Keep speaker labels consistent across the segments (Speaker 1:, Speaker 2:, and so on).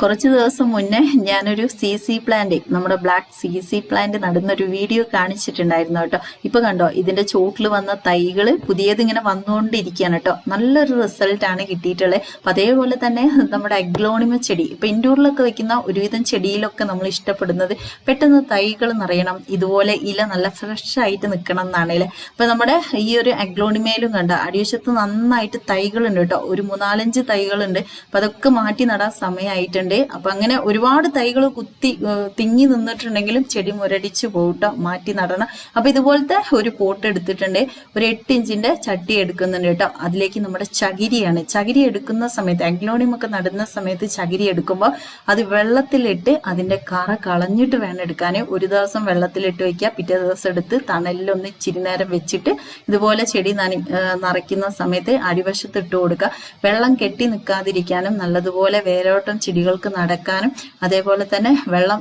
Speaker 1: കുറച്ച് ദിവസം മുന്നേ ഞാനൊരു സി സി പ്ലാന്റ് നമ്മുടെ ബ്ലാക്ക് സി സി പ്ലാന്റ് നടുന്നൊരു വീഡിയോ കാണിച്ചിട്ടുണ്ടായിരുന്നു കേട്ടോ. ഇപ്പൊ കണ്ടോ ഇതിന്റെ ചോട്ടിൽ വന്ന തൈകൾ പുതിയത് ഇങ്ങനെ വന്നുകൊണ്ടിരിക്കുകയാണ് കേട്ടോ. നല്ലൊരു റിസൾട്ട് ആണ് കിട്ടിയിട്ടുള്ളത്. അപ്പൊ അതേപോലെ തന്നെ നമ്മുടെ അഗ്ലോണിമ ചെടി ഇപ്പൊ ഇൻഡോറിലൊക്കെ വെക്കുന്ന ഒരുവിധം ചെടിയിലൊക്കെ നമ്മൾ ഇഷ്ടപ്പെടുന്നത് പെട്ടെന്ന് തൈകൾ നിറയണം ഇതുപോലെ ഇല നല്ല ഫ്രഷ് ആയിട്ട് നിൽക്കണം എന്നാണല്ലേ ഇപ്പൊ നമ്മുടെ ഈ ഒരു അഗ്ലോണിമയിലും കണ്ട അടിവശത്ത് നന്നായിട്ട് തൈകളുണ്ട് കേട്ടോ. ഒരു മൂന്നാലഞ്ച് തൈകളുണ്ട്. അപ്പൊ അതൊക്കെ മാറ്റി നടാൻ സമയമായിട്ടുണ്ട് അപ്പൊ അങ്ങനെ ഒരുപാട് തൈകൾ കുത്തി തിങ്ങി നിന്നിട്ടുണ്ടെങ്കിലും ചെടി മുരടിച്ച് പോകട്ടോ മാറ്റി നടണം. അപ്പൊ ഇതുപോലത്തെ ഒരു പോട്ട് എടുത്തിട്ടുണ്ട്. ഒരു എട്ട് ഇഞ്ചിന്റെ ചട്ടി എടുക്കുന്നുണ്ട് കേട്ടോ. അതിലേക്ക് നമ്മുടെ ചകിരിയാണ്. ചകിരി എടുക്കുന്ന സമയത്ത് അഗ്ലോണിയം ഒക്കെ നടുന്ന സമയത്ത് ചകിരി എടുക്കുമ്പോൾ അത് വെള്ളത്തിലിട്ട് അതിന്റെ കറ കളഞ്ഞിട്ട് വേണം എടുക്കാൻ ഒരു ദിവസം വെള്ളത്തിലിട്ട് വെക്കുക. പിറ്റേ ദിവസം എടുത്ത് തണലിലൊന്ന് ഇച്ചിരി നേരം വെച്ചിട്ട് ഇതുപോലെ ചെടി നനി നിറയ്ക്കുന്ന സമയത്ത് അടിവശത്ത് ഇട്ട് കൊടുക്കുക. വെള്ളം കെട്ടി നിൽക്കാതിരിക്കാനും നല്ലതുപോലെ വേരോട്ടം ചെടികൾക്ക് നടക്കാനും അതേപോലെ തന്നെ വെള്ളം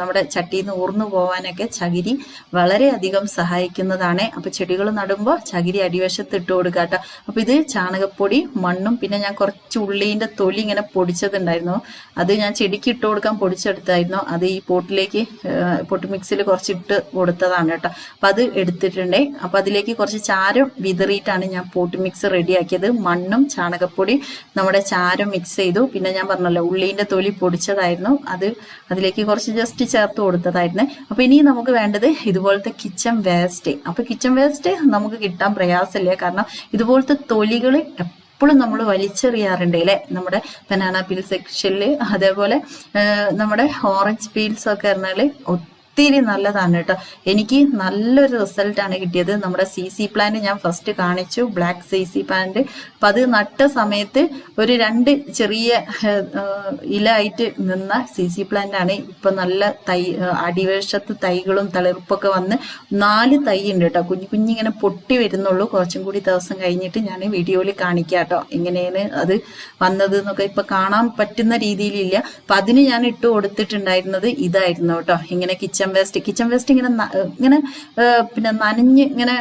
Speaker 1: നമ്മുടെ ചട്ടിയിൽ നിന്ന് ഊർന്നു പോകാനൊക്കെ ചകിരി വളരെയധികം സഹായിക്കുന്നതാണ്. അപ്പൊ ചെടികൾ നടുമ്പോൾ ചകിരി അടിവശത്ത് ഇട്ട് കൊടുക്കുക കേട്ടോ അപ്പൊ ഇത് ചാണകപ്പൊടി മണ്ണും പിന്നെ ഞാൻ കുറച്ച് ഉള്ളീന്റെ തൊലി ഇങ്ങനെ പൊടിച്ചതുണ്ടായിരുന്നു. അത് ഞാൻ ചെടിക്ക് ഇട്ട് കൊടുക്കാൻ പൊടിച്ചെടുത്തായിരുന്നു. അത് ഈ പോട്ടിലേക്ക് പൊട്ട് മിക്സിൽ കുറച്ച് ഇട്ട് കൊടുത്തതാണ് കേട്ടോ. അപ്പൊ അത് എടുത്തിട്ടുണ്ടേ. അപ്പൊ അതിലേക്ക് കുറച്ച് ചാരം വിതറിയിട്ടാണ് ഞാൻ പോട്ട് മിക്സ് റെഡിയാക്കിയത്. മണ്ണും ചാണകപ്പൊടി നമ്മുടെ ചാരം മിക്സ് ചെയ്തു. പിന്നെ ഞാൻ പറഞ്ഞല്ലോ ഉള്ളീന്റെ തൊലി പൊടിച്ചതായിരുന്നു. അത് അതിലേക്ക് കുറച്ച് ജസ്റ്റ് ചേർത്ത് കൊടുത്തതായിരുന്നു. അപ്പൊ ഇനി നമുക്ക് വേണ്ടത് ഇതുപോലത്തെ കിച്ചൺ വേസ്റ്റ് അപ്പൊ കിച്ചൺ വേസ്റ്റ് നമുക്ക് കിട്ടാൻ പ്രയാസമില്ല. കാരണം ഇതുപോലത്തെ തൊലികൾ എപ്പോഴും നമ്മൾ വലിച്ചെറിയാറുണ്ട് അല്ലേ? നമ്മുടെ ബനാന പീൽ സെക്ഷനിൽ അതേപോലെ നമ്മുടെ ഓറഞ്ച് പീൽസ് ഒക്കെ പറഞ്ഞാൽ ഒത്തിരി നല്ലതാണ് കേട്ടോ. എനിക്ക് നല്ലൊരു റിസൾട്ടാണ് കിട്ടിയത്. നമ്മുടെ സി സി പ്ലാന്റ് ഞാൻ ഫസ്റ്റ് കാണിച്ചു. ബ്ലാക്ക് സി സി പ്ലാന്റ് അപ്പം അത് നട്ട സമയത്ത് ഒരു രണ്ട് ചെറിയ ഏഹ്, ഏഹ്, ഇല ആയിട്ട് നിന്ന സി സി പ്ലാന്റ് ആണ്. ഇപ്പൊ നല്ല തൈ അടിവേഷത്ത് തൈകളും തളിർപ്പൊക്കെ വന്ന് നാല് തൈ ഉണ്ട് കേട്ടോ. കുഞ്ഞു കുഞ്ഞിങ്ങനെ പൊട്ടി വരുന്നുള്ളൂ. കുറച്ചും കൂടി ദിവസം കഴിഞ്ഞിട്ട് ഞാൻ വീഡിയോയിൽ കാണിക്കാം കേട്ടോ. എങ്ങനെയാണ് അത് വന്നത് എന്നൊക്കെ ഇപ്പൊ കാണാൻ പറ്റുന്ന രീതിയിലില്ല. അപ്പൊ അതിന് ഞാൻ ഇട്ട് കൊടുത്തിട്ടുണ്ടായിരുന്നത് ഇതായിരുന്നു കേട്ടോ. ഇങ്ങനെ കിച്ചൺ വേസ്റ്റ് കിച്ചൺ വേസ്റ്റ് ഇങ്ങനെ ഇങ്ങനെ പിന്നെ നനഞ്ഞ് ഇങ്ങനെ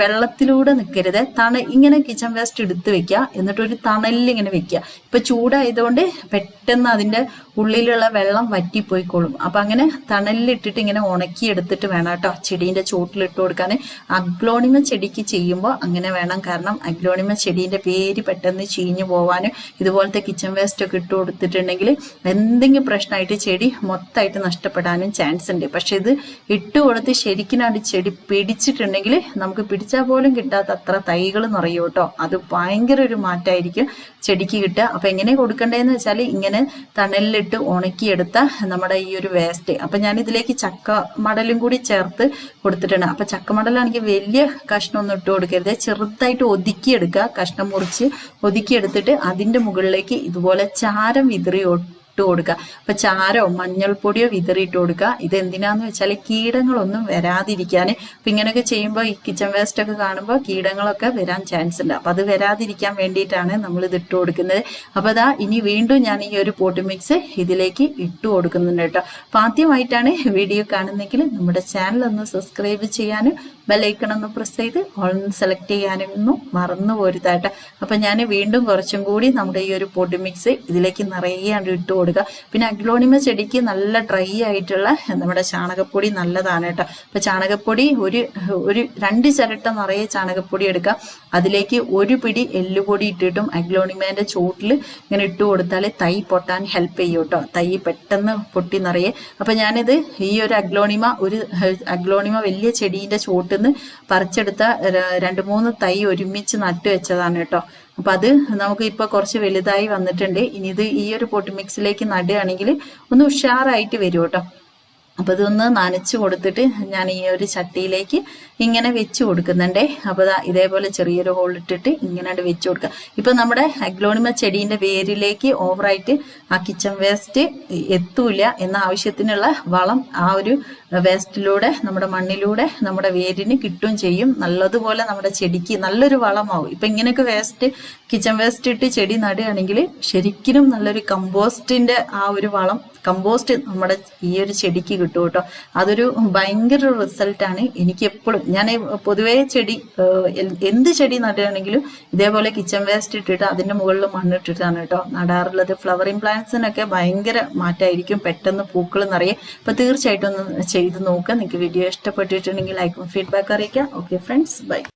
Speaker 1: വെള്ളത്തിലൂടെ നിൽക്കരുത് തണ ഇങ്ങനെ കിച്ചൺ വേസ്റ്റ് എടുത്ത് വെക്കുക എന്നിട്ട് ഒരു തണലിൽ ഇങ്ങനെ വെക്കുക ഇപ്പൊ ചൂടായതുകൊണ്ട് പെട്ടെന്ന് അതിന്റെ ഉള്ളിലുള്ള വെള്ളം വറ്റിപ്പോയിക്കോളും. അപ്പൊ അങ്ങനെ തണലിൽ ഇട്ടിട്ട് ഇങ്ങനെ ഉണക്കി എടുത്തിട്ട് വേണം കേട്ടോ ചെടീന്റെ ചോട്ടിലിട്ട് കൊടുക്കാൻ അഗ്ലോണിമ ചെടിക്ക് ചെയ്യുമ്പോൾ അങ്ങനെ വേണം. കാരണം അഗ്ലോണിമ ചെടീന്റെ പേര് പെട്ടെന്ന് ചീഞ്ഞു പോവാനും ഇതുപോലത്തെ കിച്ചൺ വേസ്റ്റ് ഒക്കെ ഇട്ട് കൊടുത്തിട്ടുണ്ടെങ്കിൽ എന്തെങ്കിലും പ്രശ്നമായിട്ട് ചെടി മൊത്തമായിട്ട് നഷ്ടപ്പെടാനും ചാൻസ് ഉണ്ട്. പക്ഷെ ഇത് ഇട്ട് കൊടുത്ത് ശരിക്കിനാണ്ട് ചെടി പിടിച്ചിട്ടുണ്ടെങ്കിൽ നമുക്ക് പിടിച്ചാൽ പോലും കിട്ടാത്ത അത്ര തൈകൾ നിറയും കേട്ടോ. അത് ഭയങ്കര ഒരു മാറ്റമായിരിക്കും ചെടിക്ക് കിട്ടുക. അപ്പൊ എങ്ങനെ കൊടുക്കേണ്ടതെന്ന് വെച്ചാൽ ഇങ്ങനെ തണലിലിട്ട് ഉണക്കിയെടുത്ത നമ്മുടെ ഈ ഒരു വേസ്റ്റ്. അപ്പൊ ഞാൻ ഇതിലേക്ക് ചക്ക മടലും കൂടി ചേർത്ത് കൊടുത്തിട്ടുണ്ട് അപ്പൊ ചക്ക മടലാണെങ്കിൽ വലിയ കഷ്ണമൊന്നും ഇട്ട് കൊടുക്കരുത്. ചെറുതായിട്ട് ഒതുക്കിയെടുക്കുക കഷ്ണം മുറിച്ച് ഒതുക്കിയെടുത്തിട്ട് അതിന്റെ മുകളിലേക്ക് ഇതുപോലെ ചാരം വിതറി ഇട്ട് കൊടുക്കുക അപ്പൊ ചാരോ മഞ്ഞൾപ്പൊടിയോ വിതറിയിട്ട് കൊടുക്കുക ഇത് എന്തിനാന്ന് വെച്ചാൽ കീടങ്ങളൊന്നും വരാതിരിക്കാൻ അപ്പൊ ഇങ്ങനെയൊക്കെ ചെയ്യുമ്പോൾ ഈ കിച്ചൺ വേസ്റ്റ് ഒക്കെ കാണുമ്പോൾ കീടങ്ങളൊക്കെ വരാൻ ചാൻസ് ഉണ്ട് അപ്പൊ അത് വരാതിരിക്കാൻ വേണ്ടിയിട്ടാണ് നമ്മൾ ഇത് ഇട്ട് കൊടുക്കുന്നത്. അപ്പൊ അതാ ഇനി വീണ്ടും ഞാൻ ഈ ഒരു പോട്ട് മിക്സ് ഇതിലേക്ക് ഇട്ട് കൊടുക്കുന്നുണ്ട് കേട്ടോ. അപ്പൊ ആദ്യമായിട്ടാണ് വീഡിയോ കാണുന്നെങ്കിൽ നമ്മുടെ ചാനൽ ഒന്ന് സബ്സ്ക്രൈബ് ചെയ്യാനും ബെല്ലൈക്കൺ ഒന്ന് പ്രസ് ചെയ്ത് ഓൾ സെലക്ട് ചെയ്യാനൊന്നും മറന്നു പോരുതായിട്ട് അപ്പം ഞാൻ വീണ്ടും കുറച്ചും കൂടി നമ്മുടെ ഈ ഒരു പൊടി മിക്സ് ഇതിലേക്ക് നിറയെ ഇട്ട് കൊടുക്കുക പിന്നെ അഗ്ലോണിമ ചെടിക്ക് നല്ല ഡ്രൈ ആയിട്ടുള്ള നമ്മുടെ ചാണകപ്പൊടി നല്ലതാണ് കേട്ടോ അപ്പം ചാണകപ്പൊടി ഒരു ഒരു രണ്ട് ചിരട്ട നിറയെ ചാണകപ്പൊടി എടുക്കുക അതിലേക്ക് ഒരു പിടി എല്ലുപൊടി ഇട്ടിട്ടും അഗ്ലോണിമേന്റെ ചോട്ടിൽ ഇങ്ങനെ ഇട്ട് കൊടുത്താൽ തൈ പൊട്ടാൻ ഹെൽപ്പ് ചെയ്യും കേട്ടോ തൈ പെട്ടെന്ന് പൊട്ടി നിറയെ. അപ്പം ഞാനിത് ഈ ഒരു അഗ്ലോണിമ ഒരു അഗ്ലോണിമ വലിയ ചെടീന്റെ ചോട്ടിൽ നിന്ന് പറിച്ചെടുത്ത രണ്ട് മൂന്ന് തൈ ഒരുമിച്ച് നട്ടു വെച്ചതാണ് കേട്ടോ. അപ്പൊ അത് നമുക്ക് ഇപ്പൊ കുറച്ച് വലുതായി വന്നിട്ടുണ്ട്. ഇനി ഇത് ഈ ഒരു പൊട്ടിമിക്സിലേക്ക് നടുകയാണെങ്കിൽ ഒന്ന് ഉഷാറായിട്ട് വരും കേട്ടോ. അപ്പൊ ഇതൊന്ന് നനച്ചു കൊടുത്തിട്ട് ഞാൻ ഈ ഒരു ചട്ടിയിലേക്ക് ഇങ്ങനെ വെച്ച് കൊടുക്കുന്നുണ്ടേ. അപ്പൊ ഇതേപോലെ ചെറിയൊരു ഹോൾ ഇട്ടിട്ട് ഇങ്ങനെ വെച്ച് കൊടുക്കുക. ഇപ്പൊ നമ്മുടെ അഗ്ലോണിമ ചെടീന്റെ വേരിലേക്ക് ഓവറായിട്ട് ആ കിച്ചൺ വേസ്റ്റ് എത്തൂല എന്ന ആവശ്യത്തിനുള്ള വളം ആ ഒരു വേസ്റ്റിലൂടെ നമ്മുടെ മണ്ണിലൂടെ നമ്മുടെ വേരിന് കിട്ടുകയും ചെയ്യും. നല്ലതുപോലെ നമ്മുടെ ചെടിക്ക് നല്ലൊരു വളമാവും. ഇപ്പൊ ഇങ്ങനെയൊക്കെ വേസ്റ്റ് കിച്ചൺ വേസ്റ്റ് ഇട്ട് ചെടി നടുകയാണെങ്കിൽ ശരിക്കും നല്ലൊരു കമ്പോസ്റ്റിന്റെ ആ ഒരു വളം കമ്പോസ്റ്റ് നമ്മുടെ ഈ ഒരു ചെടിക്ക് കിട്ടും കേട്ടോ. അതൊരു ഭയങ്കര റിസൾട്ടാണ് എനിക്ക് എപ്പോഴും ഞാൻ പൊതുവേ ചെടി എന്ത് ചെടി നടുകയാണെങ്കിലും ഇതേപോലെ കിച്ചൺ വേസ്റ്റ് ഇട്ടിട്ട് അതിന്റെ മുകളിൽ മണ്ണിട്ടിട്ടാണ് കേട്ടോ നടാറുള്ളത്. ഫ്ലവറിങ് പ്ലാന്റ്സിനൊക്കെ ഭയങ്കര മാറ്റമായിരിക്കും പെട്ടെന്ന് പൂക്കൾ നിറയെ. അപ്പൊ തീർച്ചയായിട്ടും ഒന്ന് ചെയ്ത് നോക്കുക നിങ്ങൾക്ക് വീഡിയോ ഇഷ്ടപ്പെട്ടിട്ടുണ്ടെങ്കിൽ ലൈക്കും ഫീഡ്ബാക്ക് അറിയിക്കാം ഓക്കെ ഫ്രണ്ട്സ് ബൈ